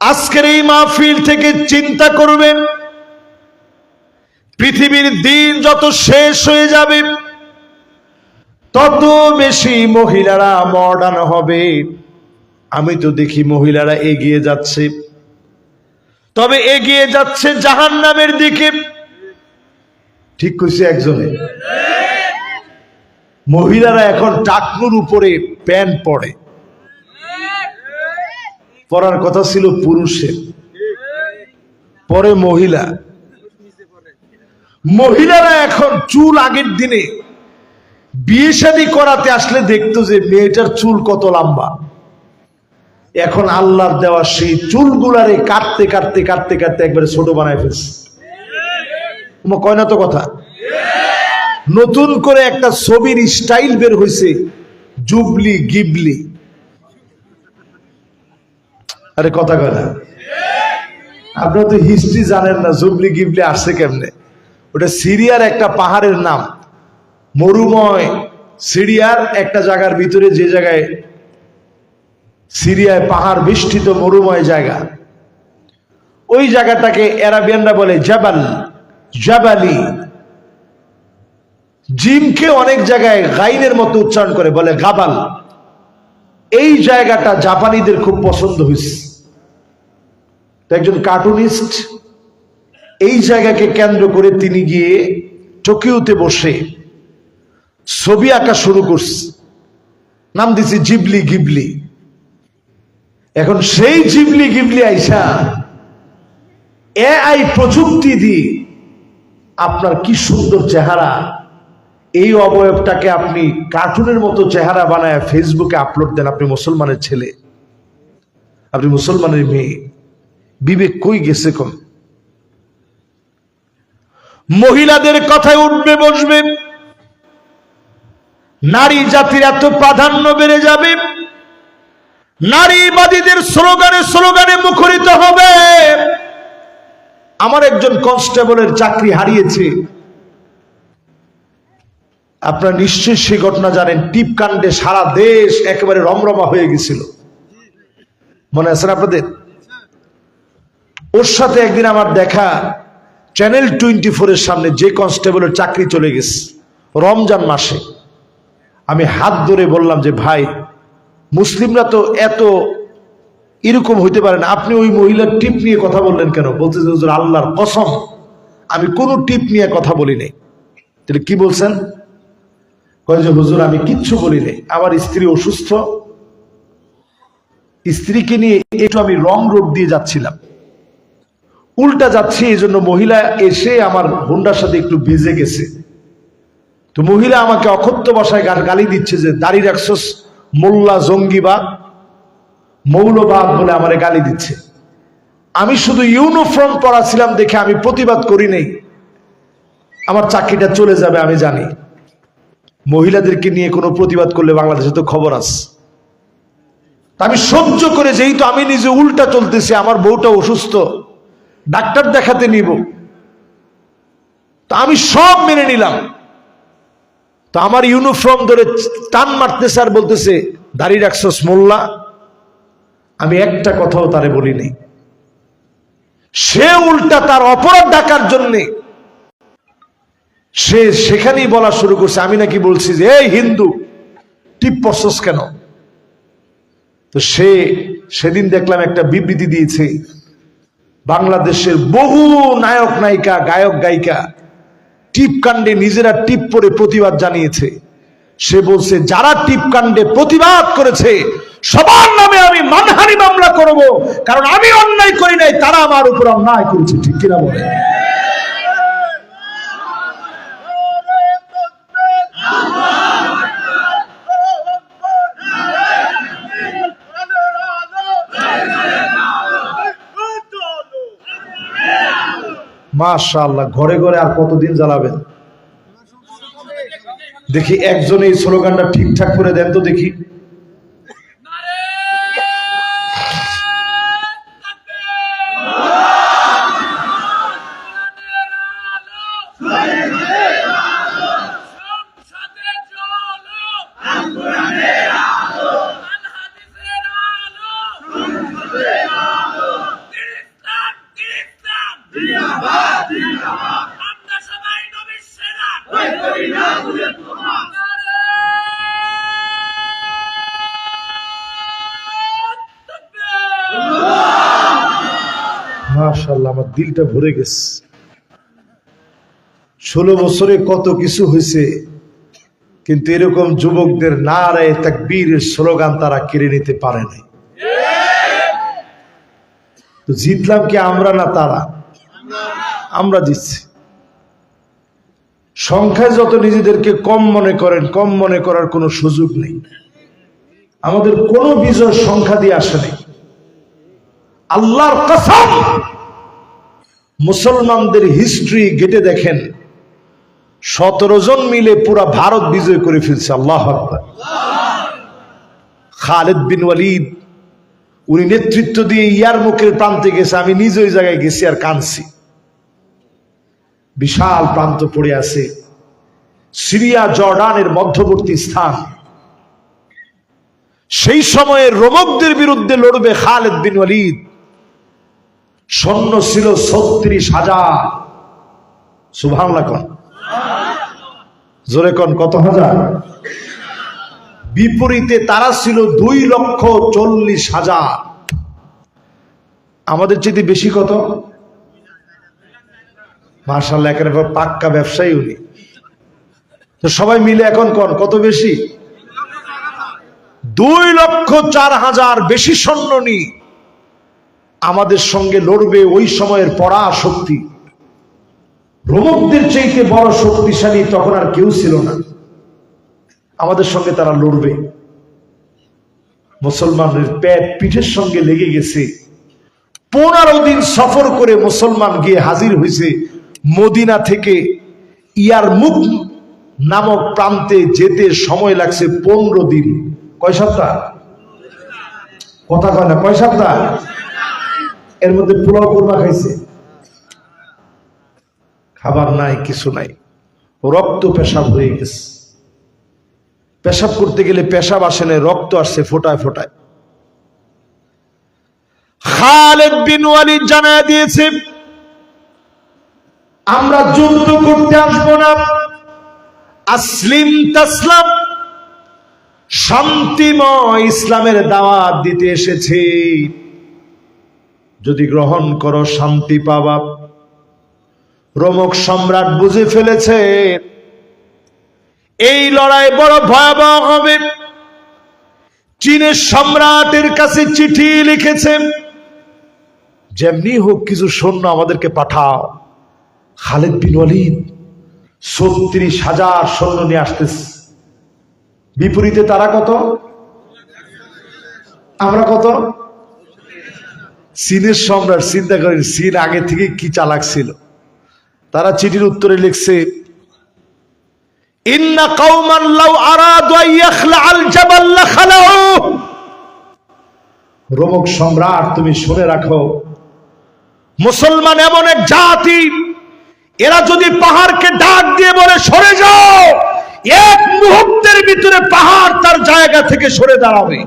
আজকের এই মাহফিল থেকে চিন্তা করবেন, পৃথিবীর দিন যত শেষ হয়ে যাবে, তত বেশি মহিলারা মডার্ন হবে। আমি তো দেখি মহিলারা এগিয়ে যাচ্ছে। তবে এগিয়ে যাচ্ছে জাহান নামের দিকে। ঠিক কইছে একজনে। মহিলারা এখন টাকনুর উপরে প্যান্ট পরে। পরার কথা ছিল পুরুষের। পরে মহিলা। মহিলারা এখন চুল আগের দিনে বিয়ে শাদী করাতে আসলে দেখতো যে মেয়েটার চুল কত লম্বা। এখন আল্লাহর দেওয়া সেই চুলগুলারে কাটতে কাটতে কাটতে কাটতে একবারে ছোট বানায় ফেলছে। কয় না তো কথা? নতুন করে একটা ছবির স্টাইল বের হয়েছে জুবলি গিবলি। আরে কথা কয় না। আপনারা তো হিস্ট্রি জানেন না, জুবলি গিবলি আসছে কেমনে? ওটা সিরিয়ার একটা পাহাড়ের নাম। মরুময় সিরিয়ার একটা জায়গার ভিতরে যে জায়গায় সিরিয়ায় পাহাড় বেষ্টিত মরুময় জায়গা। ওই জায়গাটাকে অ্যারাবিয়ানরা বলে জাবাল, জাবালি। জিমকে অনেক জায়গায় গাইনের মতো উচ্চারণ করে, বলে গাবাল। এই জায়গাটা জাপানিদের খুব পছন্দ হয়েছে একজন কার্টুনিস্ট এই জায়গাকে কেন্দ্র করে তিনি গিয়ে টোকিওতে বসে ছবি আঁকা শুরু করছে। নাম দিছে জিবলি গিবলি। এখন সেই জিবলি গিবলি আইসা এআই প্রযুক্তি দিয়ে আপনার কি সুন্দর চেহারা। এই অবয়বটাকে আপনি কার্টুনের মতো চেহারা বানায় ফেসবুকে আপলোড দেন, আপনি মুসলমানের ছেলে, আপনি মুসলমানের মেয়ে। বিবেক কই গেছে কোন? মহিলাদের কথায় উঠবে, বসবে। নারী জাতির এত প্রাধান্য বেড়ে যাবে। নারীবাদীদের স্লোগানে স্লোগানে মুখরিত হবে। আমার একজন কনস্টেবলের চাকরি হারিয়েছে। আপনারা নিশ্চয়ই সেই ঘটনা জানেন টিপ কাণ্ডে সারা দেশ একেবারে রমরমা হয়ে গেছিল। মনে আছে না আপনাদের? ওর সাথে একদিন আমার দেখা চ্যানেল টোয়েন্টি ফোরের সামনে যে কনস্টেবলের চাকরি চলে গেছে, রমজান মাসে। আমি হাত ধরে বললাম যে, ভাই, মুসলিমরা তো এত এরকম হইতে পারে না। আপনি ওই মহিলার টিপ নিয়ে কথা বললেন কেন? বলতে আল্লাহর কসম, আমি কোনো টিপ নিয়ে কথা বলি নাই। তাহলে কি বলছেন? কয় হুজুর, আমি কিচ্ছু বলি নাই। আমার স্ত্রী অসুস্থ। স্ত্রীকে নিয়ে একটু আমি রং রোড দিয়ে যাচ্ছিলাম। উল্টা যাচ্ছি, এই জন্য মহিলা এসে আমার হোন্ডার সাথে একটু ভিজে গেছে। তো মহিলা আমাকে ভাষায় গা- গালি দিচ্ছে যে, দাড়ি রাখছস, মোল্লা, জঙ্গিবাদ, মৌলবাদ বলে আমার গালি দিচ্ছে। আমি শুধু ইউনিফর্ম পরা ছিলাম দেখে আমি প্রতিবাদ করি নেই। আমার চাকরিটা চলে যাবে, আমি জানি। মহিলাদেরকে নিয়ে কোনো প্রতিবাদ করলে বাংলাদেশে তো খবর আছে আমি সহ্য করে যেহেতু আমি নিজে উল্টা চলতেছি, আমার বউটা অসুস্থ। ডাক্তার দেখাতে নিব। তা আমি সব মেনে নিলাম। তো আমার ইউনিফর্ম ধরে টান মারতেছে আর বলতেছে, দাড়ি রাখছস মোল্লা। আমি একটা কথাও তারে বলিনি। সে উল্টা তার অপরাধ ডাকার জন্যে সে সেখানেই বলা শুরু করছে। আমি নাকি বলছি যে, এই হিন্দু, টিপ কেন? তো সে সেদিন দেখলাম একটা বিবৃতি দিয়েছে। বাংলাদেশের বহু নায়ক, নায়িকা, গায়ক, গায়িকা টিপকাণ্ডে নিজেরা টিপ পরে প্রতিবাদ জানিয়েছে। সে বলছে, যারা টিপকাণ্ডে প্রতিবাদ করেছে, সবার নামে আমি মানহানি মামলা করব। কারণ আমি অন্যায় করি নাই, তারা আমার উপর অন্যায় করেছে। ঠিক কিনা বলে? মাশাআল্লাহ, ঘরে ঘরে আর কতদিন জ্বালাবেন? দেখি একজন এই স্লোগানটা ঠিকঠাক করে দেন তো দেখি। মাশাল্লাহ আমার দিলটা ভরে গেছে। ষোলো বছরে কত কিছু হয়েছে, কিন্তু এরকম যুবকদের নারায় তাকবীরের স্লোগান তারা কেড়ে নিতে পারে নাই। তো জিতলাম কি আমরা না তারা? আমরা জিতছি। সংখ্যায় যত নিজেদেরকে কম মনে করেন, কম মনে করার কোনো সুযোগ নেই। আমাদের কোনো বিজয় সংখ্যা দিয়ে আসেনি আল্লাহর কসম, মুসলমানদের হিস্ট্রি গেটে দেখেন, সতেরো জন মিলে পুরা ভারত বিজয় করে ফেলছে, আল্লাহ খালেদ বিন ওয়ালিদ, উনি নেতৃত্ব দিয়ে ইয়ার মুখের প্রান্তে গেছে, আমি নিজ ওই জায়গায় গেছি আর কানছি বিশাল প্রান্ত পড়ে আছে। সিরিয়া, জর্ডানের মধ্যবর্তী স্থান। সেই সময়ে রোমকদের বিরুদ্ধে লড়বে খালেদ বিন ওয়ালিদ। সৈন্য ছিল ছত্রিশ হাজার। সুভান কন। জোরে কন, কত হাজার? বিপরীতে তারা ছিল দুই লক্ষ চল্লিশ হাজার। আমাদের চেয়ে বেশি কত? মার্শাল্লাহ এখানে পাক্কা ব্যবসায়ী উনি। তো সবাই মিলে এখন কন, কত বেশি? দুই লক্ষ চার হাজার বেশি সৈন্য নি আমাদের সঙ্গে লড়বে ওই সময়ের পড়া শক্তি রোমকদের চাইতে বড় শক্তিশালী তখন আর কেউ ছিল না। আমাদের সঙ্গে তারা লড়বে। মুসলমানের পেট পিঠের সঙ্গে লেগে গেছে। পনেরো দিন সফর করে মুসলমান গিয়ে হাজির হয়েছে মদিনা থেকে। ইয়ার মুখ নামক প্রান্তে যেতে সময় লাগছে পনেরো দিন। কয় সপ্তাহ? কথা কয় না, কয় সপ্তাহ? এর মধ্যে পোলাও কোরমা খাইছে? খাবার নাই, কিছু নাই। রক্ত পেশাব হয়ে গেছে। পেশাব করতে গেলে পেশাব আসে না রক্ত আসছে ফোটায় ফোটায়। খালেদ বিন ওয়ালিদ জানায় দিয়েছে, আমরা যুদ্ধ করতে আসব না। আসলিম তাসলাম, শান্তিময় ইসলামের দাওয়াত দিতে এসেছে। যদি গ্রহণ করো শান্তি পাবা। রোমক সম্রাট বুঝে ফেলেছে, এই লড়াই বড় ভয়াবহ হবে। চীনের সম্রাটের কাছে চিঠি লিখেছে, যেমনি হোক কিছু সৈন্য আমাদেরকে পাঠাও। খালেদ বিন ওয়ালিদ ছত্রিশ হাজার সৈন্য নিয়ে আসতেছে। বিপরীতে তারা কত? আমরা কত? চীনের সম্রাট চিন্তা করেন চীন আগে থেকে কি চালাক ছিল। তারা চিঠির উত্তরে লিখছে রোমক সম্রাট, তুমি শুনে রাখো, মুসলমান এমন এক জাতি, এরা যদি পাহাড়কে ডাক দিয়ে বলে, সরে যাও, এক মুহূর্তের ভিতরে পাহাড় তার জায়গা থেকে সরে দাঁড়াবে।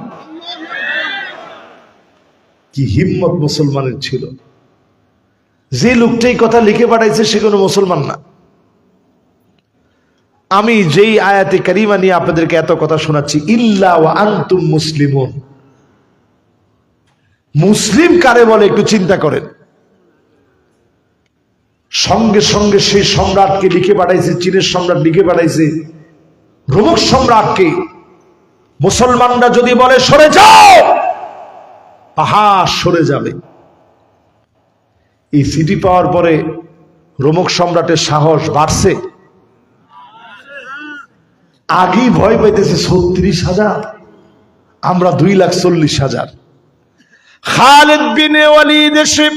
কি হিম্মত মুসলমানের ছিল? যে লোকটাই কথা লিখে পাঠাইছে সে কোনো মুসলমান না। আমি যেই আয়াতে কারিমা নিয়ে আপনাদেরকে এত কথা শোনাচ্ছি, ইল্লা ওয়া আনতুম মুসলিমুন। মুসলিম কারে বলে একটু চিন্তা করেন। সঙ্গে সঙ্গে সেই সম্রাটকে লিখে পাঠাইছে, চীনের সম্রাট লিখে পাঠাইছে। রোমক সম্রাটকে। মুসলমানরা যদি বলে, সরে যাও! পাহাড় সরে যাবে। এই সিটি পাওয়ার পরে রোমক সম্রাটের সাহস বাড়ছে। আগেই ভয় পাইতেছে ছত্রিশ হাজার, আমরা দুই লাখ চল্লিশ হাজার। এসে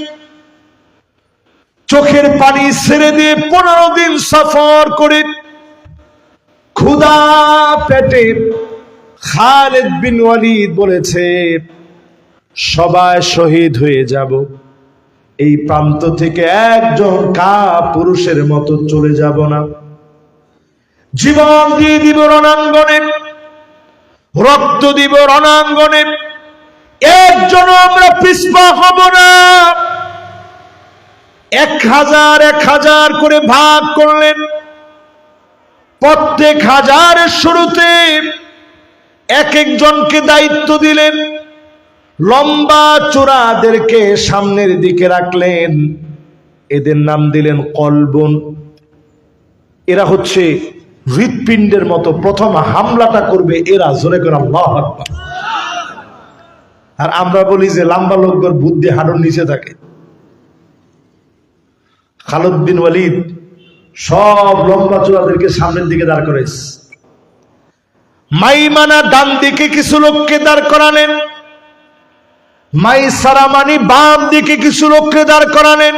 চোখের পানি ছেড়ে দিয়ে পনেরো দিন সফর করে ক্ষুদা পেটে খালেদ বিন ওয়ালিদ বলেছে সবাই শহীদ হয়ে যাব। এই প্রান্ত থেকে একজন কা পুরুষের মতো চলে যাব না। জীবন দিয়ে দিব রণাঙ্গনে, রক্ত দিব রণাঙ্গনে, একজন আমরা পিসপা হব না। এক হাজার এক হাজার করে ভাগ করলেন। প্রত্যেক হাজারের শুরুতে এক একজনকে দায়িত্ব দিলেন। লম্বা চূড়াদেরকে সামনের দিকে রাখলেন। এদের নাম দিলেন কলবন। এরা হচ্ছে হৃৎপিণ্ডের মতো প্রথম হামলাটা করবে এরা, জোরে করে আল্লাহ আর আমরা বলি যে লম্বা লোকগুলোর বুদ্ধি হাড়ুর নিচে থাকে। খালদ বিন ওয়ালিদ সব লম্বা চূড়াদেরকে সামনের দিকে দাঁড় করেছে। মাইমানা ডান দিকে কিছু লোককে দাঁড় করালেন। মাই সারামানি বাম দিকে কিছু লোককে দাঁড় করালেন।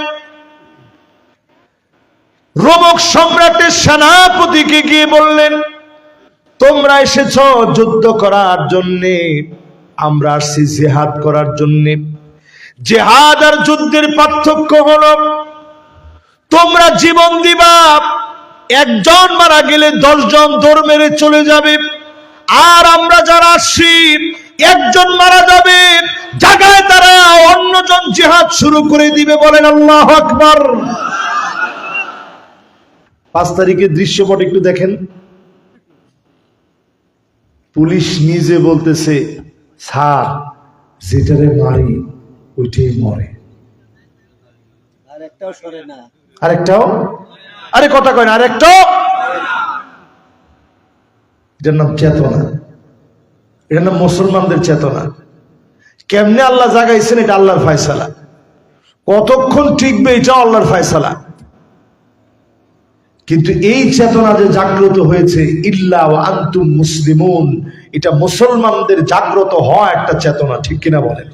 রোমক সম্রাটের সেনাপতিকে গিয়ে বললেন, তোমরা এসেছ যুদ্ধ করার জন্যে, আমরা আসছি জেহাদ করার জন্যে। জেহাদ আর যুদ্ধের পার্থক্য হল, তোমরা জীবন দিবা, একজন মারা গেলে দশজন দৌড় মেরে চলে যাবে। আর আমরা যারা আসছি একজন মারা যাবে জায়গায় তারা অন্যজন জেহাদ শুরু করে দিবে বলেন আল্লাহ আকবার। পাঁচ তারিখের দৃশ্যপট একটু দেখেন। পুলিশ নিজে বলতেছে স্যার যেটারে মারি ওইটাই মরে। আর একটাও সরে না। আরেকটাও? আরে কথা কয় না আরেকটাও? এটার নাম চেতনা। এটার নাম মুসলমানদের চেতনা। কেমনে আল্লাহ জাগাইছেন এটা আল্লাহর ফায়সালা? কতক্ষণ টিকবে এটা আল্লাহর ফায়সালা? কিন্তু এই চেতনা যে জাগ্রত হয়েছে, ইল্লা ও আন্তুম মুসলিমুন, এটা মুসলমানদের জাগ্রত হওয়া একটা চেতনা, ঠিক কিনা বলেন?